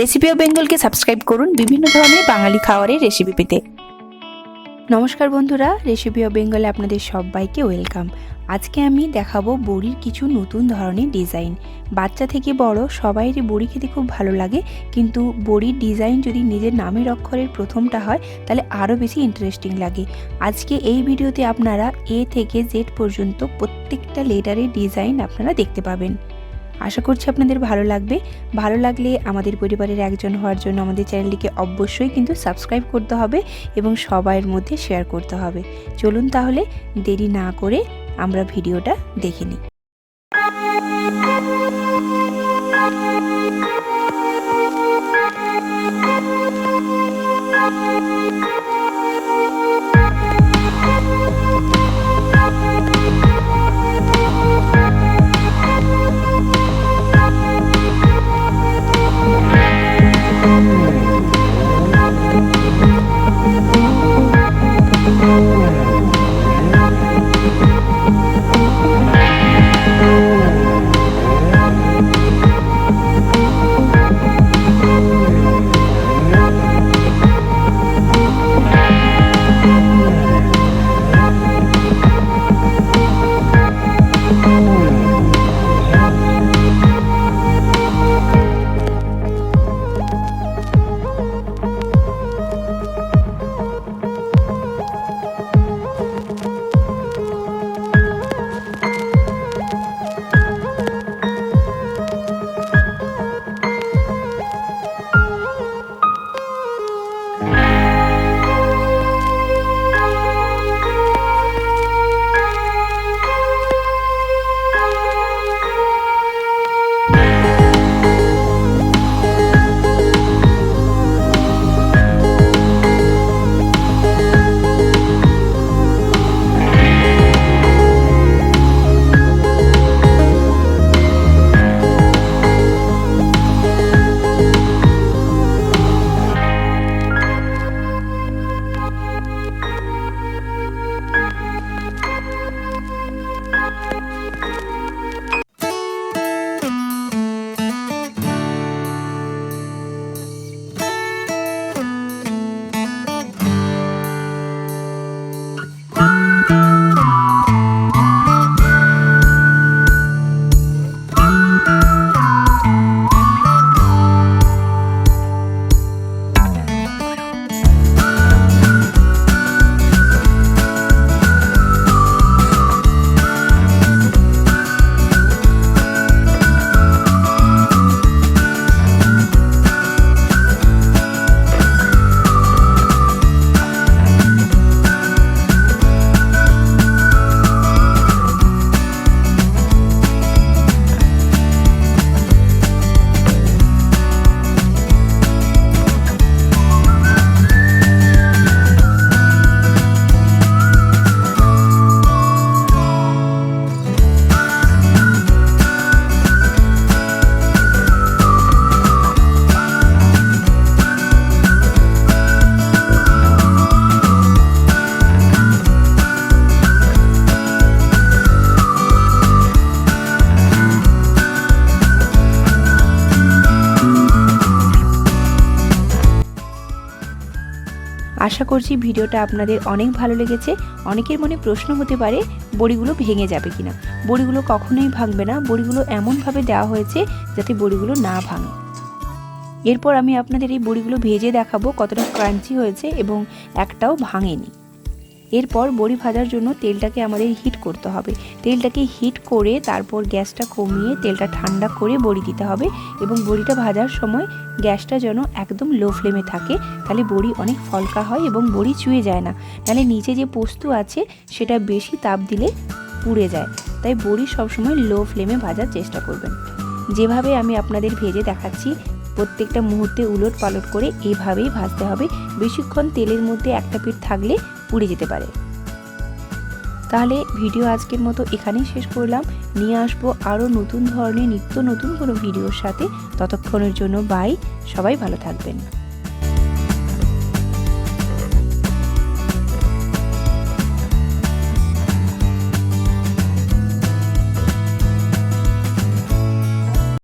Recipe of বেঙ্গলকে subscribe করুন বিভিন্ন ধরনের বাঙালি খাবারের রেসিপি পেতে। নমস্কার বন্ধুরা রেসিপি অফ বেঙ্গলে আপনাদের সবাইকে ওয়েলকাম আজকে আমি দেখাবো বড়ির কিছু নতুন ধরনের ডিজাইন বাচ্চা থেকে বড় সবাইরই বড়ি খেতে খুব ভালো লাগে, কিন্তু বড়ির ডিজাইন যদি নিজের নামের অক্ষরের প্রথমটা হয়, তাহলে আরও বেশি ইন্টারেস্টিং লাগে। আজকে এই ভিডিওতে আপনারা এ থেকে জেড পর্যন্ত প্রত্যেকটা লেটারের ডিজাইন আপনারা দেখতে পাবেন। আশা করছি আপনাদের ভালো লাগবে। ভালো লাগলে আমাদের পরিবারের একজন হওয়ার জন্য আমাদের চ্যানেলটিকে অবশ্যই কিন্তু সাবস্ক্রাইব করতে হবে এবং সবাইয়ের মধ্যে শেয়ার করতে হবে। চলুন তাহলে দেরি না করে আমরা ভিডিওটা দেখে নিই। আশা করছি ভিডিওটা আপনাদের অনেক ভালো লেগেছে। অনেকের মনে প্রশ্ন হতে পারে, বড়িগুলো ভেঙে যাবে কিনা? বড়িগুলো কখনোই ভাঙবে না, বড়িগুলো এমনভাবে দেওয়া হয়েছে যাতে বড়িগুলো না ভাঙে। এরপর আমি আপনাদের এই বড়িগুলো ভেজে দেখাবো কতটা ক্রাঞ্চি হয়েছে এবং একটাও ভাঙেনি। এরপর বড়ি ভাজার জন্য তেলটাকে আমাদের হিট করতে হবে। তেলটাকে হিট করে তারপর গ্যাসটা কমিয়ে তেলটা ঠান্ডা করে বড়ি দিতে হবে এবং বড়িটা ভাজার সময় গ্যাসটা যেন একদম লো ফ্লেমে থাকে, তাহলে বড়ি অনেক ফলকা হয় এবং বড়ি চুয়ে যায় না। নাহলে নিচে যে পোস্ত আছে, সেটা বেশি তাপ দিলে পুড়ে যায়। তাই বড়ি সবসময় লো ফ্লেমে ভাজার চেষ্টা করবেন। যেভাবে আমি আপনাদের ভেজে দেখাচ্ছি, প্রত্যেকটা মুহূর্তে উলট পালট করে এভাবেই ভাজতে হবে। বেশিক্ষণ তেলের মধ্যে একটা পিঠ থাকলে পুড়ে যেতে পারে। তাহলে ভিডিও আজকের মতো এখানেই শেষ করলাম। নিয়ে আসব আরও নতুন ধরনের নিত্য নতুন কোনো ভিডিওর সাথে। ততক্ষণের জন্য বাই সবাই ভালো থাকবেন।